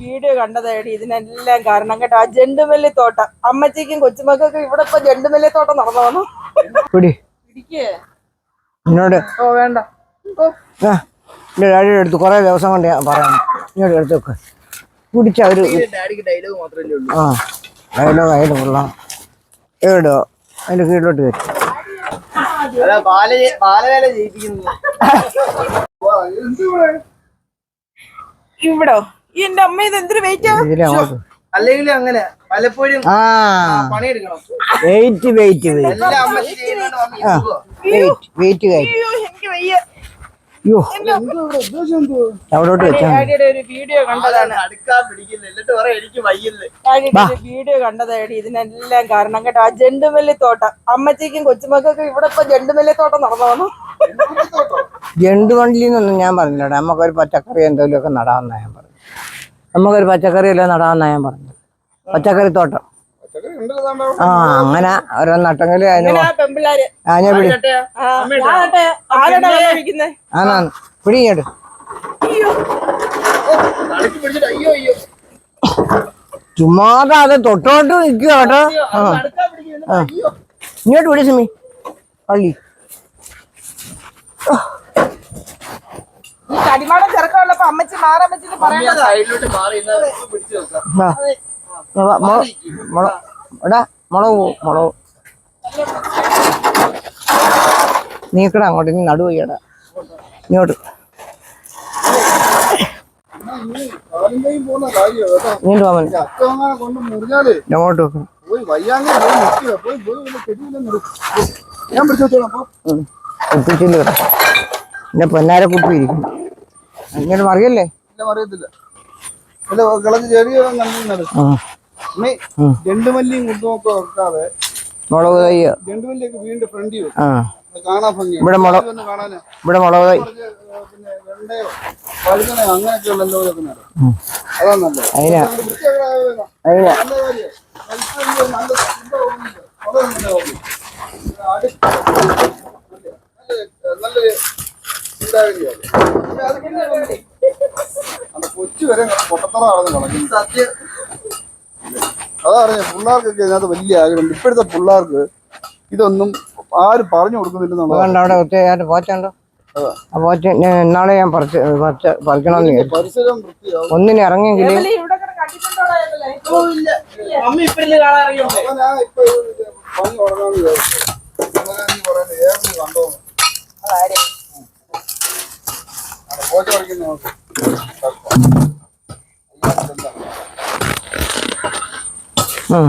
Video കണ്ടതേടി ഇതിനെല്ലാം കാരണം. കേട്ടോ ആ ജെണ്ടുമല്ലി തോട്ടം. അമ്മച്ചിക്കും കൊച്ചുമക്കൾക്കും ഇവിടെ ഇപ്പൊ ജെണ്ടുമല്ലി തോട്ടം നടന്നു വന്നു എന്നോട് ഓ വേണ്ട. ഡാഡിയുടെ അടുത്ത് കുറേ ദിവസം കൊണ്ട് ഞാൻ പറയാം. ഇങ്ങോട്ട് എടുത്ത് വെക്ക്. കുടിച്ച ഒരു ആ ഡയലോഗ് ആയാലും കൊള്ളാം. എവിടോ അതിന്റെ കീഴിലോട്ട് വരും. ഇവിടോ എന്റെ അമ്മ ഇത് എന്തൊരു വെയിറ്റ് ഇതിലെ അങ്ങോട്ട് അല്ലെങ്കിൽ അങ്ങനെ പലപ്പോഴും ആ. പണിയെടുക്കണം. വെയിറ്റ് വെയിറ്റ് വെയിറ്റ് എല്ലാ അമ്മച്ചി ചെയ്യുന്നോണ്ട് വന്ന് ആ വെയിറ്റ് വെയിറ്റ് അയ്യോ എനിക്ക് വയ്യ. അയ്യോ അവിടോട്ട് വെച്ചാൽ ഡാഡിയുടെ ഒരു വീഡിയോ കണ്ടതാണ്. അടുക്കാൻ പിടിക്കില്ല എന്നിട്ട് പറയാം എനിക്ക് വയ്യല്ലേ? ഡാഡിയുടെ ഒരു വീഡിയോ കണ്ടതായി ഇതിനെല്ലാം കാരണം. കേട്ടോ ആ ജെണ്ടുമല്ലി തോട്ടം. അമ്മച്ചിക്കും കൊച്ചുമക്കൾക്കും ഇവിടെ ഇപ്പൊ ജെണ്ടുമല്ലി തോട്ടം നടന്നു വന്നു ജണ്ട് വണ്ടിന്നൊന്നും ഞാൻ പറഞ്ഞില്ല നമുക്കൊരു പച്ചക്കറി എന്തെങ്കിലുമൊക്കെ നടാമെന്ന ഞാൻ പറഞ്ഞു നമുക്കൊരു പച്ചക്കറി എല്ലാം നടാമെന്നാ ഞാൻ പറഞ്ഞു പച്ചക്കറി തോട്ടം. ആ അങ്ങനെ ഓരോ നട്ടെങ്കിൽ അതിന് ആ ഞാൻ പിടി ആ, ഞാനട്ടെ, ആരോടാ വെള്ളം ഒഴിക്കുന്നെ? ആന്നാന്ന് പിടി ഇങ്ങോട്ട് അയ്യോ അയ്യോ. ചുമ്മാതെ അത് തൊട്ടോട്ട് നിൽക്കുക കേട്ടോ. ആ. ഇങ്ങോട്ട് വിളിച്ചു മീ പള്ളി. ആ. മുള- അമ്മച്ചി മാറമ്മച്ചി മുളക് മുളക് നീക്കടാ അങ്ങോട്ട് നീ നടുവ ഇങ്ങോട്ട്. കേട്ടോ. ഇങ്ങോട്ട് അങ്ങോട്ട് വെക്കണം അപ്പൊ കുപ്പിച്ചില്ല കേട്ടോ എന്റെ പൊന്നാര കുപ്പി ഇങ്ങോട്ട് അറിയല്ലേ അറിയത്തില്ല അമ്മേ ജണ്ടുമല്ലിയും വെക്കാതെ മുളക് തൈ. ജണ്ടുമല്ലിയൊക്കെ വീണ്ടും ഫ്രണ്ടി കാണാൻ ഇവിടെ മുളക് ഇവിടെ മുളക് തൈ. അങ്ങനെയൊക്കെയുള്ള കൊച്ചു വരെ പൊട്ടത്തറാണെന്ന് സത്യം. അതാ പറഞ്ഞ പിള്ളേർക്കൊക്കെ ഇതിനകത്ത് വലിയ ആഗ്രഹം. ഇപ്പോഴത്തെ പിള്ളേർക്ക് ഇതൊന്നും ആരും പറഞ്ഞു കൊടുക്കുന്നില്ലെന്നുള്ളത് അവിടെ ഒത്തിരി പോച്ചുണ്ടോ ഇന്നാളെ ഞാൻ പറിച്ച് പറിക്കണമെന്ന് വിചാരിച്ചു. പരിസരം വൃത്തിയാവും. ഒന്നിന് ഉം.